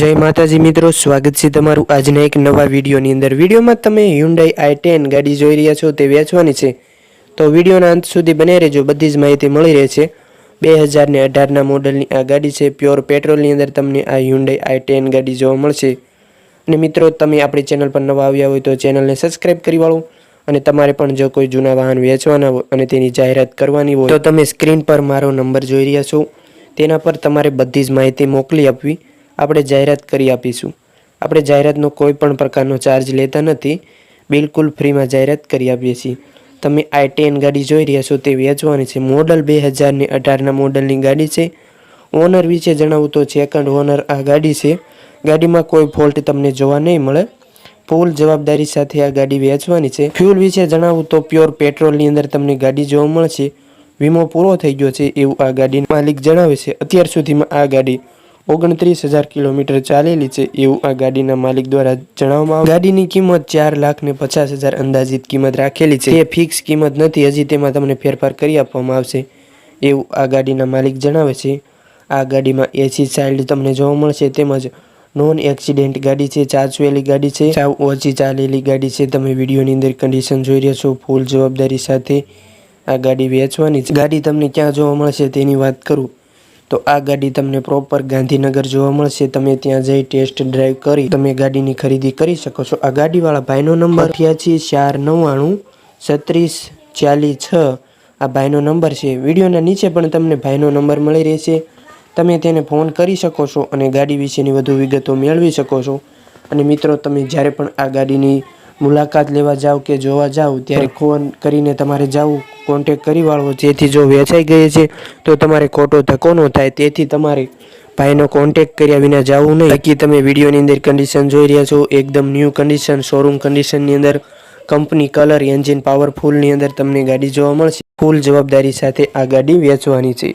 જય માતાજી મિત્રો, સ્વાગત છે તમારું આજના એક નવા વિડીયોની અંદર. વિડીયોમાં તમે હ્યુન્ડાઈ આઈ ટેન ગાડી જોઈ રહ્યા છો, તે વેચવાની છે. તો વિડીયોના અંત સુધી બને રહેજો, બધી જ માહિતી મળી રહે છે બે હજારને અઢારના મોડલની આ ગાડી છે પ્યોર પેટ્રોલની અંદર તમને આ હ્યુન્ડાઈ આઈ ટેન ગાડી જોવા મળશે. અને મિત્રો, તમે આપણી ચેનલ પર નવા આવ્યા હોય તો ચેનલને સબસ્ક્રાઈબ કરી વાળો અને તમારે પણ જો કોઈ જૂના વાહન વેચવાના હોય અને તેની જાહેરાત કરવાની હોય તો તમે સ્ક્રીન પર મારો નંબર જોઈ રહ્યા છો. તેના પર તમારે બધી જ માહિતી મોકલી આપવી. આપણે જાહેરાત કરી આપીશું. આપણે જાહેરાતનો કોઈ પણ પ્રકારનો ચાર્જ લેતા નથી. બિલકુલ ફ્રીમાં જાહેરાત કરી આપીએ છીએ. તમે આઈ ટેન ગાડી જોઈ રહ્યા છો તે વેચવાની છે. મોડલ બે હજારને અઢારના મોડલની ગાડી છે. ઓનર વિશે જણાવું તો સેકન્ડ ઓનર આ ગાડી છે. ગાડીમાં કોઈ ફોલ્ટ તમને જોવા નહીં મળે. ફૂલ જવાબદારી સાથે આ ગાડી વેચવાની છે. ફ્યુલ વિશે જણાવું તો પ્યોર પેટ્રોલની અંદર તમને ગાડી જોવા મળશે. વીમો પૂરો થઈ ગયો છે એવું આ ગાડી માલિક જણાવે છે. અત્યાર સુધીમાં આ ગાડી ઓગણત્રીસ હજાર કિલોમીટર ચાલેલી છે એવું આ ગાડીના માલિક દ્વારા જણાવવામાં ગાડીની કિંમત ચાર લાખ ને પચાસ હજાર અંદાજિત કિંમત રાખેલી છે. તે ફિક્સ કિંમત નથી, હજી તેમાં તમને ફેરફાર કરી આપવામાં આવશે એવું આ ગાડીના માલિક જણાવે છે. આ ગાડીમાં એસી ચાઇલ્ડ તમને જોવા મળશે, તેમજ નોન એક્સિડેન્ટ ગાડી છે, ચાચવેલી ગાડી છે, સાવ ઓછી ચાલેલી ગાડી છે. તમે વિડીયોની અંદર કન્ડિશન જોઈ રહ્યા છો ફૂલ જવાબદારી સાથે આ ગાડી વેચવાની છે. ગાડી તમને ક્યાં જોવા મળશે તેની વાત કરું. તો આ ગાડી તમને પ્રોપર ગાંધીનગર જોવા મળશે. તમે ત્યાં જઈ ટેસ્ટ ડ્રાઈવ કરી તમે ગાડીની ખરીદી કરી શકો છો. આ ગાડીવાળા ભાઈનો નંબર અઠ્યાસી ચાર નવ્વાણું છત્રીસ ચાલીસ છ. આ ભાઈનો નંબર છે. વિડીયોના નીચે પણ તમને ભાઈનો નંબર મળી રહેશે. તમે તેને ફોન કરી શકો છો અને ગાડી વિશેની વધુ વિગતો મેળવી શકો છો. અને મિત્રો, તમે જ્યારે પણ આ ગાડીની મુલાકાત લેવા જાઓ કે જોવા જાઓ ત્યારે ફોન કરીને તમારે જાવું કોન્ટેક કરી વાળવો. જેથી જો વેચાઈ ગઈ છે, તો તમારે ખોટો ધક્કો ન થાય. તેથી તમારે ભાઈનો કોન્ટેક કર્યા વિના જવું નહીં. બાકી તમે વિડીયોની અંદર કન્ડિશન જોઈ રહ્યા છો. એકદમ ન્યૂ કન્ડિશન શોરૂમ કન્ડિશનની અંદર કંપની કલર એન્જિન પાવરફુલની અંદર તમને ગાડી જોવા મળશે. ફૂલ જવાબદારી સાથે આ ગાડી વેચવાની છે.